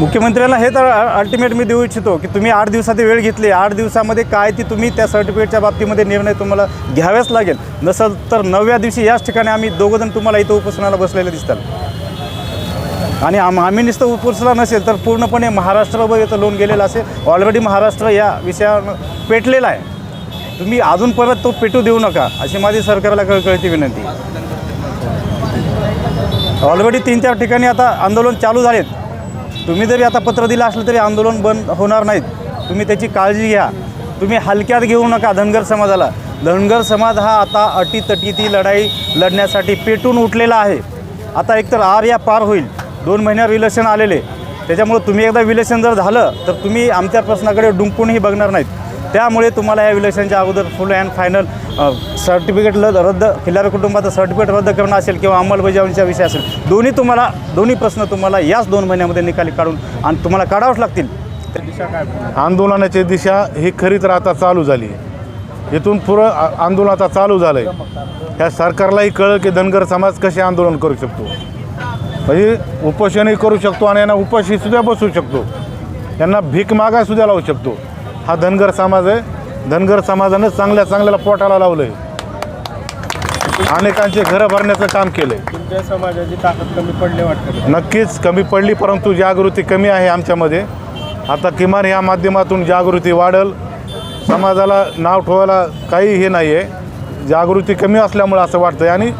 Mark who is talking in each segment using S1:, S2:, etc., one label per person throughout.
S1: मुख्यमंत्र्यांना
S2: हे तर अल्टिमेट मी देऊ इच्छितो की तुम्ही आठ दिवसाची वेळ घेतली आठ दिवसामध्ये काय ती तुम्ही त्या सर्टिफिकेटच्या बाबतीमध्ये निर्णय तुम्हाला घ्यावेच लागेल. नसेल तर नवव्या दिवशी याच ठिकाणी आम्ही दोघंजण तुम्हाला इथं उपोषणाला बसलेले दिसतात. आणि आम आम्ही नुसतं उपोषणा नसेल तर पूर्णपणे महाराष्ट्रभर इथं लोन गेलेलं असेल. ऑलरेडी महाराष्ट्र या विषयानं पेटलेला आहे. तुम्ही अजून परत तो पेटू देऊ नका अशी माझी सरकारला कळकळती विनंती. ऑलरेडी तीन चार ठिकाणी आता आंदोलन चालू झालेत. तुम्ही जरी आता पत्र दिलं असलं तरी आंदोलन बंद होणार नाहीत. तुम्ही त्याची काळजी घ्या. तुम्ही हलक्यात घेऊ नका धनगर समाजाला. धनगर समाज हा आता अटीतटी ती लढाई लढण्यासाठी पेटून उठलेला आहे. आता एकतर आर या पार होईल. दोन महिन्यावर विलक्षण आलेले. त्याच्यामुळं तुम्ही एकदा विलक्षण जर झालं तर तुम्ही आमच्या प्रश्नाकडे डुंकूनही बघणार नाहीत. त्यामुळे तुम्हाला या विलेशनच्या अगोदर फुल अँड फायनल सर्टिफिकेट ल रद्द खिल्लार कुटुंबाचं सर्टिफिकेट रद्द करणं असेल किंवा अंमलबजावणीचा विषय असेल दोन्ही तुम्हाला दोन्ही प्रश्न तुम्हाला याच दोन महिन्यामध्ये निकाली काढून आणि तुम्हाला काढावंच लागतील.
S3: आंदोलनाची दिशा ही खरी तर आता चालू झाली आहे. इथून आ- आंदोलन आता चालू झालं आहे ह्या सरकारलाही कळलं की धनगर समाज कसे आंदोलन करू शकतो. म्हणजे उपोषणही करू शकतो आणि यांना उपाशीसुद्धा बसू शकतो. यांना भीक मागासुद्धा लावू शकतो. हा धनगर समाज आहे. धनगर समाजानं चांगल्या चांगल्याला पोटाला लावलं आहे अनेकांचे घरं भरण्याचं काम केलं आहे
S1: तुमच्या समाजाची ताकद कमी पडली वाटतं?
S3: नक्कीच कमी पडली परंतु जागृती कमी आहे आमच्यामध्ये. आता किमान या माध्यमातून जागृती वाढल. समाजाला नाव ठेवायला काही हे नाही आहे जागृती कमी असल्यामुळं असं वाटतं आणि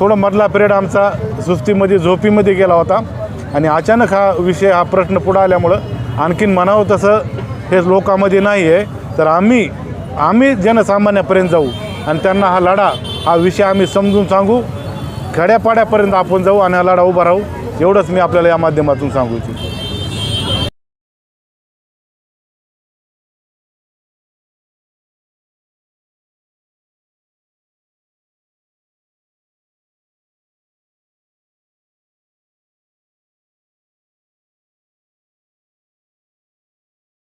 S3: थोडं मधला पिरियड आमचा सुस्तीमध्ये झोपीमध्ये गेला होता. आणि अचानक हा विषय हा प्रश्न पुढं आल्यामुळं आणखीन म्हणावं तसं हे लोकांमध्ये नाही आहे तर आम्ही आम्ही जनसामान्यापर्यंत जाऊ आणि त्यांना हा लढा हा विषय आम्ही समजून सांगू. खेड्यापाड्यापर्यंत आपण जाऊ आणि हा लढा उभा राहू. एवढंच मी आपल्याला या माध्यमातून सांगू इच्छितो.